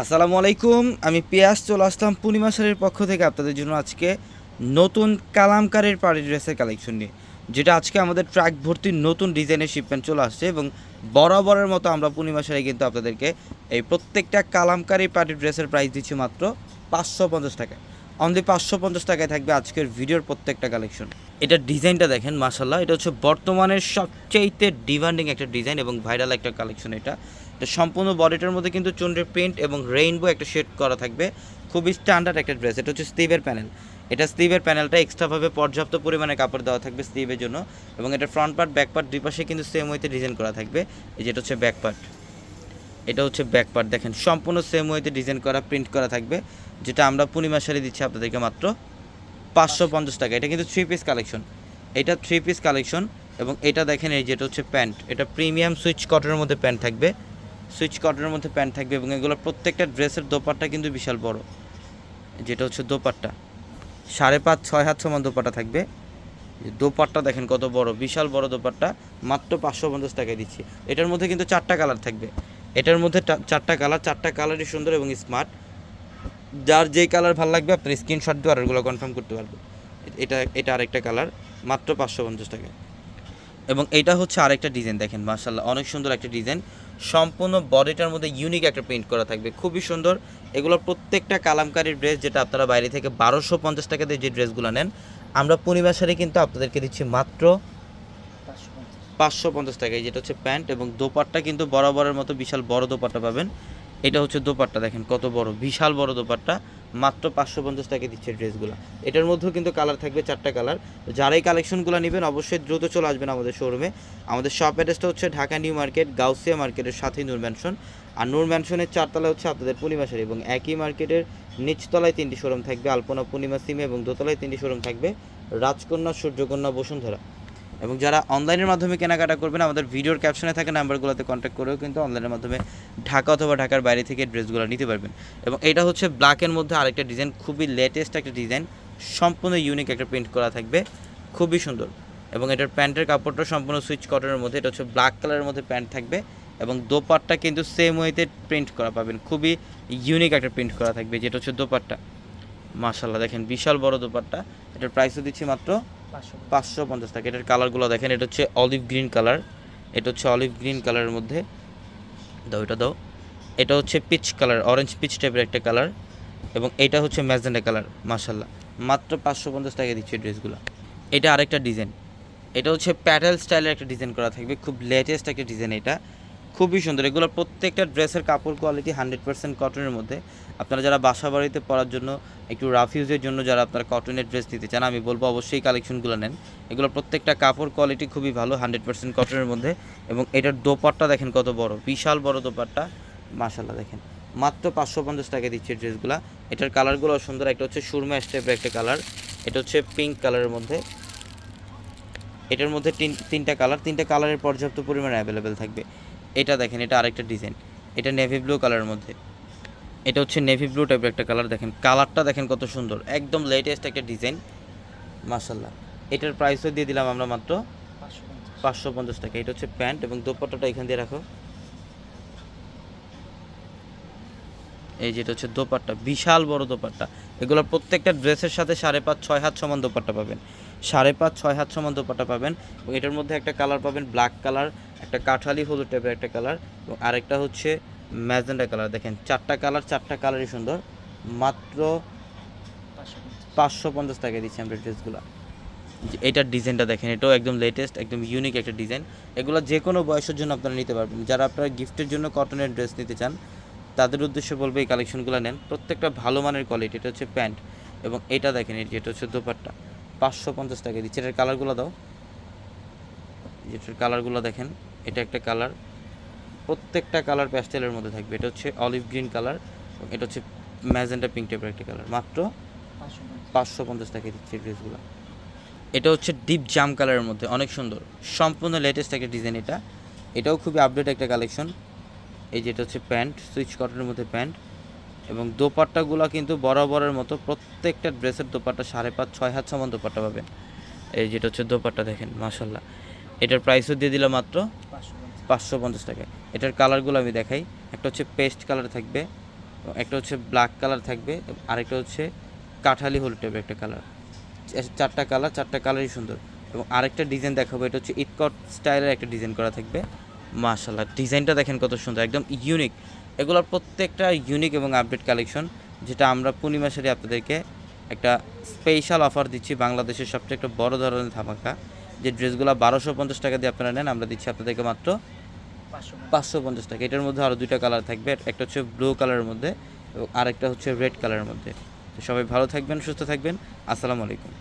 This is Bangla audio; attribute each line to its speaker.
Speaker 1: আসসালামু আলাইকুম, আমি পিয়াস, চলে আসলাম পূর্ণিমা শাড়ির পক্ষ থেকে আপনাদের জন্য আজকে নতুন কালামকারের পাড়ি ড্রেসের কালেকশন নিয়ে, যেটা আজকে আমাদের ট্র্যাক ভর্তি নতুন ডিজাইনের শিপমেন্ট চলে আসছে এবং বরাবরের মতো আমরা পূর্ণিমা শাড়ি কিন্তু আপনাদেরকে এই প্রত্যেকটা কালামকারি পার্টি ড্রেসের প্রাইস দিচ্ছি মাত্র পাঁচশো পঞ্চাশ টাকায়। অনলি পাঁচশো পঞ্চাশ টাকায় থাকবে আজকের ভিডিওর প্রত্যেকটা কালেকশন এটার ডিজাইনটা দেখেন মাসাল্লাহ এটা হচ্ছে বর্তমানের সবচেয়েতে ডিমান্ডিং একটা ডিজাইন এবং ভাইরাল একটা কালেকশন এটা। এটা সম্পূর্ণ বডিটার মধ্যে কিন্তু চন্দ্রের প্রিন্ট এবং রেইনবো একটা শেড করা থাকবে। খুবই স্ট্যান্ডার্ড একটা ড্রেস, এটা হচ্ছে স্লিভের প্যানেল। এটা স্লিভের প্যানেলটা এক্সট্রাভাবে পর্যাপ্ত পরিমাণে কাপড় দেওয়া থাকবে স্লিভের জন্য এবং এটা ফ্রন্ট পার্ট ব্যাক পার্ট দুই পাশে কিন্তু সেম ওয়েতে ডিজাইন করা থাকবে। এই যেটা হচ্ছে ব্যাক পার্ট এটা হচ্ছে ব্যাক পার্ট দেখেন, সম্পূর্ণ সেম ওয়েতে ডিজাইন করা প্রিন্ট করা থাকবে, যেটা আমরা পূর্ণিমা শাড়ি দিচ্ছি আপনাদেরকে মাত্র পাঁচশো পঞ্চাশ টাকা। এটা কিন্তু থ্রি পিস কালেকশন এটা থ্রি পিস কালেকশন এবং এটা দেখেন এই যেটা হচ্ছে প্যান্ট। এটা প্রিমিয়াম সুইচ কটনের মধ্যে প্যান্ট থাকবে। সুইচ কটনের মধ্যে প্যান্ট থাকবে এবং এগুলো প্রত্যেকটা ড্রেসের দোপাট্টা কিন্তু বিশাল বড়। যেটা হচ্ছে দোপাট্টা। সাড়ে পাঁচ, ছয় হাত সমান দোপাট্টা থাকবে। দোপাট্টা দেখেন কত বড়, বিশাল বড় দোপাট্টা। মাত্র পাঁচশো পঞ্চাশ টাকায় দিচ্ছি। এটার মধ্যে কিন্তু চারটা কালার থাকবে। এটার মধ্যে চারটা কালার, চারটা কালারই সুন্দর এবং স্মার্ট। যার যেই কালার ভালো লাগবে আপনি স্ক্রিনশট দিয়ে অর্ডারগুলো কনফার্ম করতে পারবেন। এটা এটা আরেকটা কালার, মাত্র পাঁচশো পঞ্চাশ টাকা এবং এটা হচ্ছে আরেকটা ডিজাইন, দেখেন মার্শাল্লাহ অনেক সুন্দর একটা ডিজাইন। সম্পূর্ণ বডিটার মধ্যে ইউনিক একটা প্রিন্ট করা থাকবে। খুবই সুন্দর। এগুলোর প্রত্যেকটা কালামকারীর ড্রেস যেটা আপনারা বাইরে থেকে বারোশো পঞ্চাশ টাকা দিয়ে যে ড্রেসগুলো নেন, আমরা পূর্ণিমা কিন্তু আপনাদেরকে দিচ্ছি মাত্র পাঁচশো পঞ্চাশ টাকায় যেটা হচ্ছে প্যান্ট এবং দোপাট্টা কিন্তু বরাবরের মতো বিশাল বড় দোপাট্টা পাবেন। এটা হচ্ছে দোপাট্টা দেখেন কত বড়, বিশাল বড় দোপাট্টা। মাত্র পাঁচশো পঞ্চাশ টাকা দিচ্ছে ড্রেসগুলো। এটার মধ্যেও কিন্তু কালার থাকবে চারটা কালার। যারাই কালেকশনগুলো নেবেন, অবশ্যই দ্রুত চলে আসবেন আমাদের শোরুমে আমাদের শপ অ্যাড্রেসটা হচ্ছে ঢাকা নিউ মার্কেট, গাউসিয়া মার্কেটের সাথেই নূর ম্যানশন আর নূর ম্যানশনের চারতলা হচ্ছে আপনাদের পূর্ণিমা শাড়ি এবং একই মার্কেটের নিচতলায় তিনটি শোরুম থাকবে। আলপনা পূর্ণিমা সিমে এবং দোতলায় তিনটি শোরুম থাকবে। রাজকন্যা, সূর্যকন্যা, বসুন্ধরা। এবং যারা অনলাইনের মাধ্যমে কেনাকাটা করবেন, আমাদের ভিডিওর ক্যাপশনে থাকা নাম্বারগুলোতে কন্ট্যাক্ট করেও কিন্তু অনলাইনের মাধ্যমে ঢাকা অথবা ঢাকার বাইরে থেকে ড্রেসগুলো নিতে পারবেন। এবং এটা হচ্ছে ব্ল্যাকের মধ্যে আরেকটা ডিজাইন খুবই লেটেস্ট একটা ডিজাইন সম্পূর্ণ ইউনিক একটা প্রিন্ট করা থাকবে, খুবই সুন্দর। এবং এটার প্যান্টের কাপড়টা সম্পূর্ণ সুইচ কটনের মধ্যে, এটা হচ্ছে ব্ল্যাক কালারের মধ্যে প্যান্ট থাকবে, এবং দোপাট্টা কিন্তু সেম ওয়েতে প্রিন্ট করা পাবেন, খুবই ইউনিক একটা প্রিন্ট করা থাকবে, যেটা হচ্ছে দোপাট্টা। মাশাল্লাহ দেখেন বিশাল বড় দোপাট্টা, এটার প্রাইসও দিচ্ছি মাত্র পাঁচশো। পঞ্চাশ টাকা। এটার কালারগুলো দেখেন, এটা হচ্ছে অলিভ গ্রিন কালার। এটা হচ্ছে অলিভ গ্রিন কালারের মধ্যে। দাও, এটা দাও। এটা হচ্ছে পিচ কালার, অরেঞ্জ পিচ টাইপের একটা কালার। এবং এটা হচ্ছে ম্যাজেন্ডা কালার মাশাল্লাহ মাত্র পাঁচশো পঞ্চাশ টাকা দিচ্ছে ড্রেসগুলো। এটা আরেকটা ডিজাইন। এটা হচ্ছে প্যাটেল স্টাইলের একটা ডিজাইন করা থাকবে। খুব লেটেস্ট একটা ডিজাইন এটা। খুবই সুন্দর। এগুলোর প্রত্যেকটা ড্রেসের কাপড় কোয়ালিটি হান্ড্রেড পার্সেন্ট কটনের মধ্যে। আপনারা যারা বাসা বাড়িতে পরার জন্য একটু রাফ ইউজের জন্য যারা আপনারা কটনের ড্রেস নিতে চান, আমি বলব অবশ্যই কালেকশনগুলো নেন। এগুলোর প্রত্যেকটা কাপড় কোয়ালিটি খুবই ভালো হান্ড্রেড পার্সেন্ট কটনের মধ্যে। এবং এটার দোপাট্টা দেখেন কত বড়, বিশাল বড় দোপাট্টা। মাশাল্লাহ দেখেন। মাত্র পাঁচশো পঞ্চাশ টাকা দিচ্ছে ড্রেসগুলো এটার কালারগুলো সুন্দর, একটা হচ্ছে সুরমা স্টেপের একটা কালার এটা হচ্ছে পিঙ্ক কালারের মধ্যে। এটার মধ্যে তিন, তিনটা কালার তিনটা কালারের পর্যাপ্ত পরিমাণে অ্যাভেলেবেল থাকবে। এটা দেখেন, এটা আরেকটা ডিজাইন এটা নেভি ব্লু কালারের মধ্যে। এটা হচ্ছে নেভি ব্লু টাইপের একটা কালার দেখেন। কালারটা দেখেন কত সুন্দর। একদম লেটেস্ট একটা ডিজাইন মাসাল্লাহ এটার প্রাইসও দিয়ে দিলাম আমরা মাত্র পাঁচশো পঞ্চাশ টাকা। এটা হচ্ছে প্যান্ট এবং দোপাট্টাটা এখান দিয়ে রাখো। এই যেটা হচ্ছে দোপাট্টা, বিশাল বড় দোপাট্টা। এগুলো প্রত্যেকটা ড্রেসের সাথে সাড়ে পাঁচ, ছয় হাত সমান দোপাট্টা পাবেন। সাড়ে পাঁচ, ছয় হাত সমান দোপাট্টা পাবেন। এটার মধ্যে একটা কালার পাবেন, ব্ল্যাক কালার, একটা কাঠালি হলুদ টাইপের একটা কালার এবং আরেকটা হচ্ছে ম্যাজেন্ডা কালার। দেখেন, চারটা কালার, চারটা কালারই সুন্দর। মাত্র পাঁচশো পঞ্চাশ টাকায় দিচ্ছি আমরা ড্রেসগুলো। এটার ডিজাইনটা দেখেন, এটাও একদম লেটেস্ট একদম ইউনিক একটা ডিজাইন। এগুলো যে কোনো বয়সের জন্য আপনারা নিতে পারবেন। যারা আপনারা গিফটের জন্য কটনের ড্রেস নিতে চান তাদের উদ্দেশ্যে বলব এই কালেকশনগুলো নেন। প্রত্যেকটা ভালো মানের কোয়ালিটি এটা হচ্ছে প্যান্ট এবং এটা দেখেন এই যেটা হচ্ছে দোপাট্টা। পাঁচশো পঞ্চাশ টাকা দিচ্ছে। এটার কালারগুলো দাও। এটার কালারগুলো দেখেন এটা একটা কালার প্রত্যেকটা কালার প্যাস্টেলের মধ্যে থাকবে। এটা হচ্ছে অলিভ গ্রিন কালার এটা হচ্ছে ম্যাজেন্টা পিঙ্ক টাইপের একটা কালার মাত্র পাঁচশো পঞ্চাশ। টাকা দিচ্ছে ড্রেসগুলো এটা হচ্ছে ডিপ জাম কালারের মধ্যে। অনেক সুন্দর। সম্পূর্ণ লেটেস্ট একটা ডিজাইন এটা। এটাও খুবই আপডেট একটা কালেকশন এই যেটা হচ্ছে প্যান্ট, সুইচ কটনের মধ্যে প্যান্ট। এবং দোপাট্টাগুলো কিন্তু বরাবরের মতো প্রত্যেকটা ড্রেসের দোপাট্টা সাড়ে পাঁচ, ছয় হাত সমান দোপাট্টা পাবেন। এই যেটা হচ্ছে দোপাট্টা দেখেন মাশাল্লাহ এটার প্রাইসও দিয়ে দিলাম মাত্র পাঁচশো পঞ্চাশ টাকায় এটার কালারগুলো আমি দেখাই। একটা হচ্ছে পেস্ট কালার থাকবে, একটা হচ্ছে ব্ল্যাক কালার থাকবে আরেকটা হচ্ছে কাঠালি হলুদ টাইপের একটা কালার চারটা কালার চারটা কালারই সুন্দর। এবং আরেকটা ডিজাইন দেখাবো, এটা হচ্ছে ইটকট স্টাইলের একটা ডিজাইন করা থাকবে। মাশাল্লাহ ডিজাইনটা দেখেন কত সুন্দর, একদম ইউনিক এগুলোর প্রত্যেকটা ইউনিক এবং আপডেট কালেকশন যেটা আমরা পূর্ণিমা শাড়ি আপনাদেরকে একটা স্পেশাল অফার দিচ্ছি বাংলাদেশের সবচেয়ে একটা বড় ধরনের ধামাকা। যে ড্রেসগুলো বারোশো পঞ্চাশ টাকা দিয়ে আপনারা নেন, আমরা দিচ্ছি আপনাদেরকে মাত্র পাঁচশো পঞ্চাশ টাকা। এটার মধ্যে আরও দুইটা কালার থাকবে, একটা হচ্ছে ব্লু কালারের মধ্যে এবং আরেকটা হচ্ছে রেড কালারের মধ্যে। তো সবাই ভালো থাকবেন, সুস্থ থাকবেন, আসসালামু আলাইকুম।